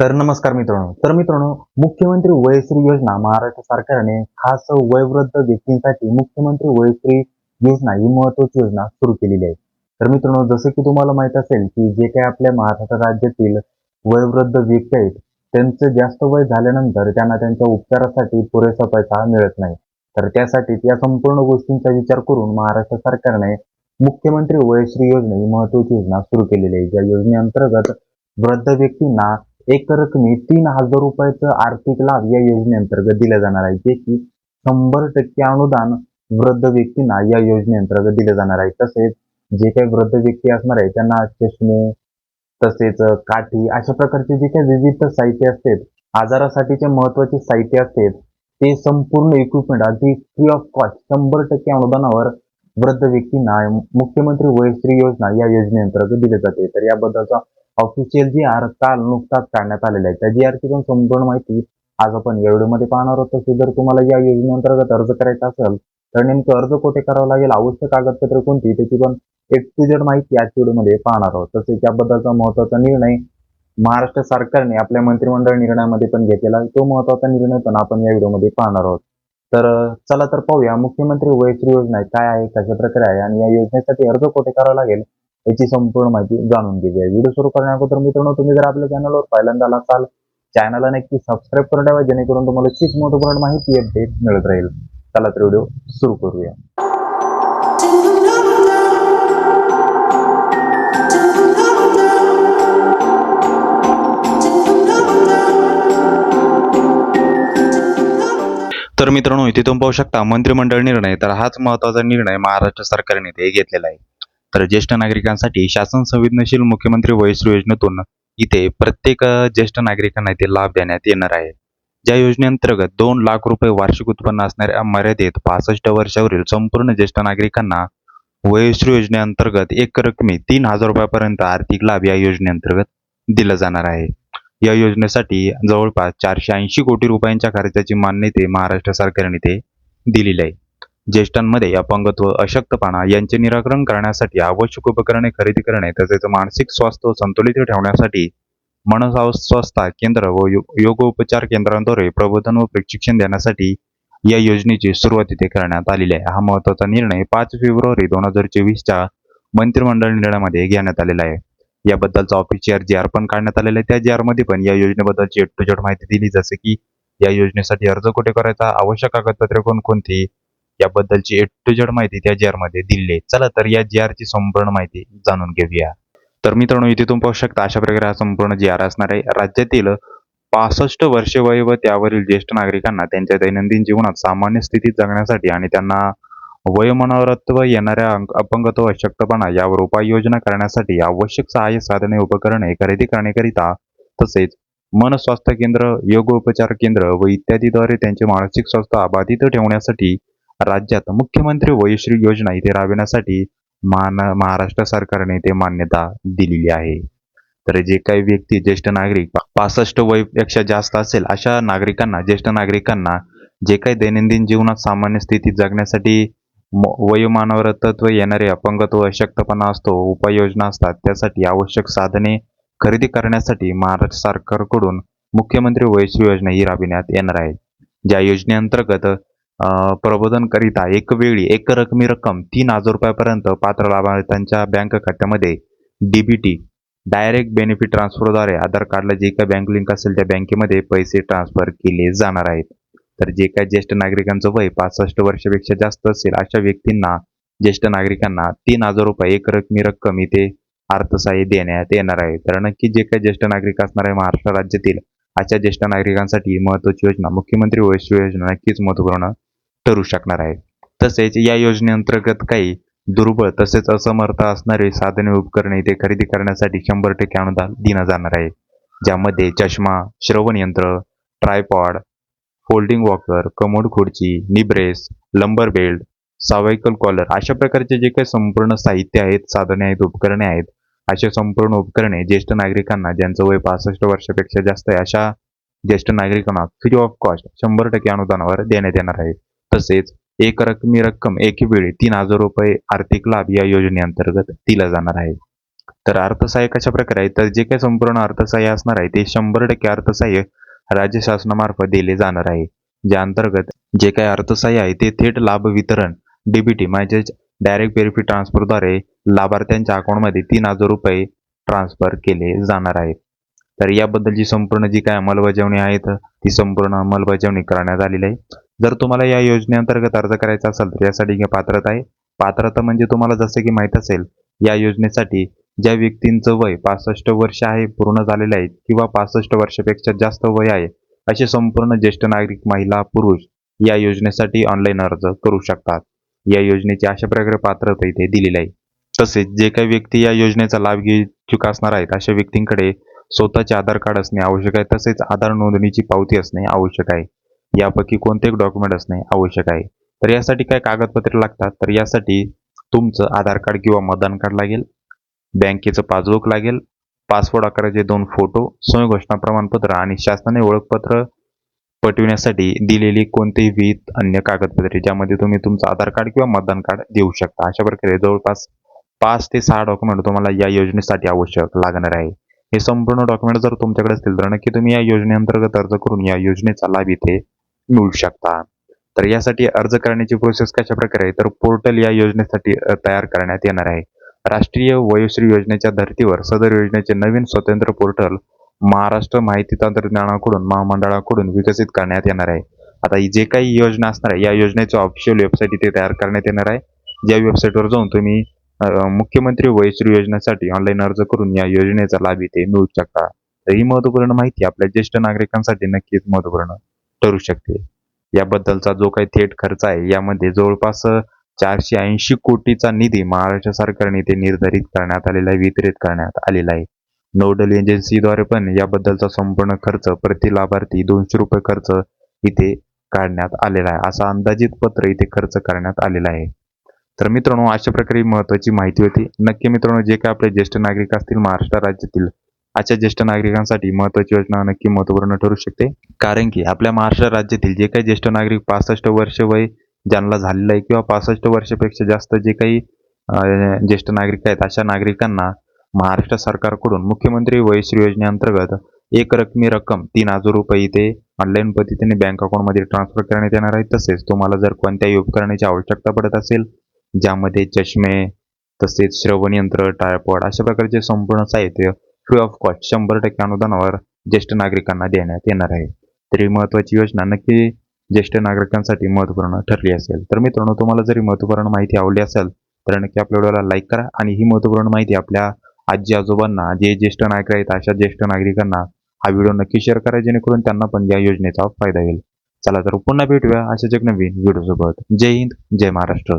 तर नमस्कार मित्रांनो. तर मित्रांनो मुख्यमंत्री वयश्री योजना महाराष्ट्र सरकारने खास वयवृद्ध व्यक्तींसाठी मुख्यमंत्री वयश्री योजना ही महत्वाची योजना सुरू केलेली आहे. तर मित्रांनो जसं की तुम्हाला माहीत असेल की जे काही आपल्या महाराष्ट्र राज्यातील वयवृद्ध व्यक्ती आहेत त्यांचं जास्त वय झाल्यानंतर त्यांना त्यांच्या उपचारासाठी पुरेसा पैसा मिळत नाही. तर त्यासाठी या संपूर्ण गोष्टींचा विचार करून महाराष्ट्र सरकारने मुख्यमंत्री वयश्री योजना ही महत्वाची योजना सुरू केलेली आहे. ज्या योजनेअंतर्गत वृद्ध व्यक्तींना एक रकमी तीन हजार रुपयाचं आर्थिक लाभ या योजनेअंतर्गत दिल्या जाणार आहे जे की शंभर टक्के अनुदान वृद्ध व्यक्तींना या योजनेअंतर्गत दिलं जाणार आहे. तसेच जे काही वृद्ध व्यक्ती असणार आहे त्यांना चष्मे तसेच काठी अशा प्रकारचे जे काही विविध साहित्य असतात आजारासाठीचे महत्त्वाचे साहित्य असतात ते संपूर्ण इक्विपमेंट अगदी फ्री ऑफ कॉस्ट शंभर टक्के अनुदानावर वृद्ध व्यक्तींना मुख्यमंत्री वयश्री योजना या योजनेअंतर्गत दिले जाते. तर याबद्दलचा ऑफिशियल जी आर काल नुकताच काढण्यात आलेला आहे त्या जी आरची पण संपूर्ण माहिती आज आपण या व्हिडिओमध्ये पाहणार आहोत. तसे जर तुम्हाला या योजनेअंतर्गत अर्ज करायचा असेल तर नेमकं अर्ज कुठे करावा लागेल आवश्यक कागदपत्रे कोणती त्याची पण एक टू जेड माहिती आजच्या व्हिडिओमध्ये पाहणार आहोत. तसेच याबद्दलचा महत्त्वाचा निर्णय महाराष्ट्र सरकारने आपल्या मंत्रिमंडळ निर्णयामध्ये पण घेतलेला तो महत्त्वाचा निर्णय पण आपण या व्हिडिओमध्ये पाहणार आहोत. तर चला तर पाहूया मुख्यमंत्री वयश्री योजना काय आहे कशा प्रकारे आहे आणि या योजनेसाठी अर्ज कुठे करावा लागेल याची संपूर्ण माहिती जाणून घेऊया. व्हिडिओ सुरू करण्याअगोदर मित्रांनो तुम्ही जर आपल्या चॅनलवर पहिल्यांदा आला असाल चॅनलला नक्की सबस्क्राईब करून ठेवा जेणेकरून तुम्हाला खूप महत्त्वपूर्ण माहिती अपडेट मिळत राहील. चला तर व्हिडिओ सुरू करूया. तर मित्रांनो इथे तुम्ही पाहू शकता मंत्रिमंडळ निर्णय तर हाच महत्त्वाचा निर्णय महाराष्ट्र सरकारने ते घेतलेला आहे. तर ज्येष्ठ नागरिकांसाठी शासन संवेदनशील मुख्यमंत्री वयश्री योजनेतून इथे प्रत्येक ज्येष्ठ नागरिकांना इथे लाभ देण्यात येणार आहे. ज्या योजनेअंतर्गत दोन लाख रुपये वार्षिक उत्पन्न असणाऱ्या मर्यादेत पासष्ट वर्षावरील संपूर्ण ज्येष्ठ नागरिकांना वयश्री योजनेअंतर्गत एक रकमी तीन हजार रुपयापर्यंत आर्थिक लाभ या योजनेअंतर्गत दिला जाणार आहे. या योजनेसाठी जवळपास चारशे ऐंशी कोटी रुपयांच्या खर्चाची मान्यते महाराष्ट्र सरकारने ते दिलेली आहे. ज्येष्ठांमध्ये अपंगत्व अशक्तपणा यांचे निराकरण करण्यासाठी आवश्यक उपकरणे खरेदी करणे तसेच मानसिक स्वास्थ्य संतुलित ठेवण्यासाठी मनस्वास्थ्य केंद्र व योगोपचार केंद्रांद्वारे प्रबोधन व प्रशिक्षण देण्यासाठी या योजनेची सुरुवात इथे करण्यात आलेली आहे. हा महत्त्वाचा निर्णय पाच फेब्रुवारी दोन हजार चोवीसच्या मंत्रिमंडळ निर्णयामध्ये घेण्यात आलेला आहे. याबद्दलचा ऑफिशियल जी आर पण काढण्यात आलेला आहे त्या जी आरमध्ये पण या योजनेबद्दलची एट टू जेड माहिती दिली जसे की या योजनेसाठी अर्ज कुठे करायचा आवश्यक कागदपत्रे कोणकोणती याबद्दलची ए टू जेड माहिती त्या जे आरमध्ये दिली आहे चला तर या जी ची संपूर्ण माहिती जाणून घेऊया. तर मित्रांनो इथे तुम्ही पाहू शकता अशा प्रकारे हा संपूर्ण जी आर असणार आहे. राज्यातील पासष्ट वर्षे वय व त्यावरील ज्येष्ठ नागरिकांना त्यांच्या दैनंदिन जीवनात सामान्य स्थितीत जगण्यासाठी आणि त्यांना वयमनोरत्व येणाऱ्या अपंगत्व अशक्तपणा यावर उपाययोजना करण्यासाठी आवश्यक सहाय्य साधने उपकरणे खरेदी करण्याकरिता तसेच मनस्वास्थ्य केंद्र योगोपचार केंद्र व इत्यादीद्वारे त्यांचे मानसिक स्वास्थ्य अबाधित ठेवण्यासाठी राज्यात मुख्यमंत्री वयश्री योजना इथे राबविण्यासाठी मान महाराष्ट्र सरकारने ते मान्यता दिलेली आहे. तर जे काही व्यक्ती ज्येष्ठ नागरिक पासष्ट वयपेक्षा जास्त असेल अशा नागरिकांना ज्येष्ठ नागरिकांना जे काही दैनंदिन जीवनात सामान्य स्थितीत जगण्यासाठी म- वयोमानावर तत्व येणारे अपंगत्व अशक्तपणा असतो उपाययोजना असतात त्यासाठी आवश्यक साधने खरेदी करण्यासाठी महाराष्ट्र सरकारकडून मुख्यमंत्री वयश्री योजना ही राबविण्यात येणार आहे. ज्या योजनेअंतर्गत प्रबोधन प्रबोधनकरिता एक वेळी एक रकमी रक्कम तीन हजार रुपयापर्यंत पात्र लाभार्थ्यांच्या बँक खात्यामध्ये डीबीटी डायरेक्ट बेनिफिट ट्रान्सफरद्वारे आधार कार्डला जे काही बँक लिंक असेल त्या बँकेमध्ये पैसे ट्रान्सफर केले जाणार आहेत. तर जे काही ज्येष्ठ नागरिकांचं वय पासष्ट वर्षापेक्षा जास्त असेल अशा व्यक्तींना ज्येष्ठ नागरिकांना तीन हजार रुपये एक रकमी रक्कम इथे अर्थसहाय्य देण्यात येणार आहे. तर नक्की जे काही ज्येष्ठ नागरिक असणार आहे महाराष्ट्र राज्यातील अशा ज्येष्ठ नागरिकांसाठी महत्वाची योजना मुख्यमंत्री वयश्री योजना नक्कीच महत्त्वपूर्ण ठरू शकणार आहे. तसेच या योजनेअंतर्गत काही दुर्बळ तसेच असमर्थ असणारे साधने उपकरणे इथे खरेदी करण्यासाठी शंभर टक्के अनुदान दिलं जाणार आहे. ज्यामध्ये चष्मा श्रवण यंत्र ट्रायपॉड फोल्डिंग वॉकर कमोड खुर्ची knee brace lumbar belt cervical collar अशा प्रकारचे जे काही संपूर्ण साहित्य आहेत साधने आहेत उपकरणे आहेत असे संपूर्ण उपकरणे ज्येष्ठ नागरिकांना ज्यांचं वय पासष्ट वर्षापेक्षा जास्त आहे अशा ज्येष्ठ नागरिकांना फ्री ऑफ कॉस्ट शंभर टक्के अनुदानावर देण्यात येणार आहे. तसेच एक रकमी रक्कम एकी वेळी तीन हजार रुपये आर्थिक लाभ या योजनेअंतर्गत दिला जाणार आहे. तर अर्थसहाय्य कशा प्रकारे आहे तर जे काही संपूर्ण अर्थसहाय्य असणार आहे ते शंभर टक्के अर्थसहाय्य राज्य शासनामार्फत दिले जाणार आहे. ज्या अंतर्गत जे काही अर्थसहाय्य आहे ते थेट लाभ वितरण डीबीटी म्हणजेच डायरेक्ट बेनिफिट ट्रान्सफरद्वारे लाभार्थ्यांच्या अकाउंटमध्ये तीन हजार रुपये ट्रान्सफर केले जाणार आहेत. तर याबद्दलची संपूर्ण जी काय अंमलबजावणी आहे ती संपूर्ण अंमलबजावणी करण्यात आलेली आहे. जर तुम्हाला या योजनेअंतर्गत अर्ज करायचा असेल तर यासाठी काय पात्रता आहे. पात्रता म्हणजे तुम्हाला जसं की माहीत असेल या योजनेसाठी ज्या व्यक्तींचं वय पासष्ट वर्ष आहे पूर्ण झालेले आहेत किंवा पासष्ट वर्षापेक्षा जास्त वय आहे असे संपूर्ण ज्येष्ठ नागरिक महिला पुरुष या योजनेसाठी ऑनलाईन अर्ज करू शकतात. या योजनेची अशा प्रकारे पात्रता इथे दिलेली आहे. तसेच जे काही व्यक्ती या योजनेचा लाभ घेऊ इच्छुक असणार आहेत अशा व्यक्तींकडे स्वतःचे आधार कार्ड असणे आवश्यक आहे तसेच आधार नोंदणीची पावती असणे आवश्यक आहे. यापैकी कोणते डॉक्युमेंट असणे आवश्यक आहे? तर यासाठी काय कागदपत्रे लागतात? तर यासाठी तुमचं आधार कार्ड किंवा मतदान कार्ड लागेल बँकेचं पासबुक लागेल पासपोर्ट आकाराचे दोन फोटो स्वयंघोषणा प्रमाणपत्र आणि शासनाने ओळखपत्र पटविण्यासाठी दिलेली कोणतेही विहित अन्य कागदपत्रे ज्यामध्ये तुम्ही तुमचं आधार कार्ड किंवा मतदान कार्ड देऊ शकता. अशा प्रकारे जवळपास पाच ते सहा डॉक्युमेंट तुम्हाला या योजनेसाठी आवश्यक लागणार आहे. हे संपूर्ण डॉक्युमेंट जर तुमच्याकडे असतील तर नक्की तुम्ही या योजनेअंतर्गत अर्ज करून या योजनेचा लाभ इथे मिळू शकता. तर यासाठी अर्ज करण्याची प्रोसेस कशा प्रकारे आहे? तर पोर्टल या योजनेसाठी तयार करण्यात येणार आहे. राष्ट्रीय वयोश्री योजनेच्या धर्तीवर सदर योजनेचे नवीन स्वतंत्र पोर्टल महाराष्ट्र माहिती तंत्रज्ञानाकडून महामंडळाकडून विकसित करण्यात येणार आहे. आता जे काही योजना असणार आहे या योजनेचं ऑफिशियल वेबसाईट इथे तयार करण्यात येणार आहे. ज्या वेबसाईटवर जाऊन तुम्ही मुख्यमंत्री वयश्री योजनेसाठी ऑनलाईन अर्ज करून या योजनेचा लाभ इथे मिळू शकता. तर ही महत्त्वपूर्ण माहिती आपल्या ज्येष्ठ नागरिकांसाठी नक्कीच महत्त्वपूर्ण ठरू शकते. याबद्दलचा जो काही थेट खर्च आहे यामध्ये जवळपास चारशे ऐंशी कोटीचा निधी महाराष्ट्र सरकारने ते निर्धारित करण्यात आलेला आहे वितरित करण्यात आलेला आहे. नोडल एजन्सीद्वारे पण याबद्दलचा संपूर्ण खर्च प्रति लाभार्थी दोनशे रुपये खर्च इथे काढण्यात आलेला आहे. असा अंदाजित पत्र इथे खर्च करण्यात आलेला आहे. तर मित्रांनो अशा प्रकारे महत्वाची माहिती होती. नक्की मित्रांनो जे काही आपले ज्येष्ठ नागरिक असतील महाराष्ट्र राज्यातील अशा ज्येष्ठ नागरिकांसाठी महत्वाची योजना नक्की महत्त्वपूर्ण ठरू शकते. कारण की आपल्या महाराष्ट्र राज्यातील जे काही ज्येष्ठ नागरिक पासष्ट वर्ष वय ज्यांना झालेलं आहे किंवा पासष्ट वर्षापेक्षा जास्त जे काही ज्येष्ठ नागरिक आहेत अशा नागरिकांना महाराष्ट्र सरकारकडून मुख्यमंत्री वयश्री योजनेअंतर्गत एक रकमी रक्कम तीन हजार रुपये इथे ऑनलाईन पद्धतीने बँक अकाउंटमध्ये ट्रान्सफर करण्यात येणार आहे. तसेच तुम्हाला जर कोणत्याही उपकरणाची आवश्यकता पडत असेल ज्यामध्ये चष्मे तसेच श्रवणयंत्र टायपॉड अशा प्रकारचे संपूर्ण साहित्य फ्री ऑफ कॉस्ट शंभर टक्के अनुदानावर ज्येष्ठ नागरिकांना देण्यात येणार आहे. तरी महत्त्वाची महत्वाची योजना नक्की ज्येष्ठ नागरिकांसाठी महत्त्वपूर्ण ठरली असेल. तर मित्रांनो तुम्हाला जरी महत्त्वपूर्ण माहिती आवडली असेल तर नक्की आपल्या व्हिडिओला लाईक करा आणि ही महत्त्वपूर्ण माहिती आपल्या आजी आजोबांना जे ज्येष्ठ नागरिक आहेत अशा ज्येष्ठ नागरिकांना हा व्हिडिओ नक्की शेअर करा जेणेकरून त्यांना पण या योजनेचा फायदा होईल. चला तर पुन्हा भेटूया अशाच एक नवीन व्हिडिओसोबत. जय हिंद जय महाराष्ट्र.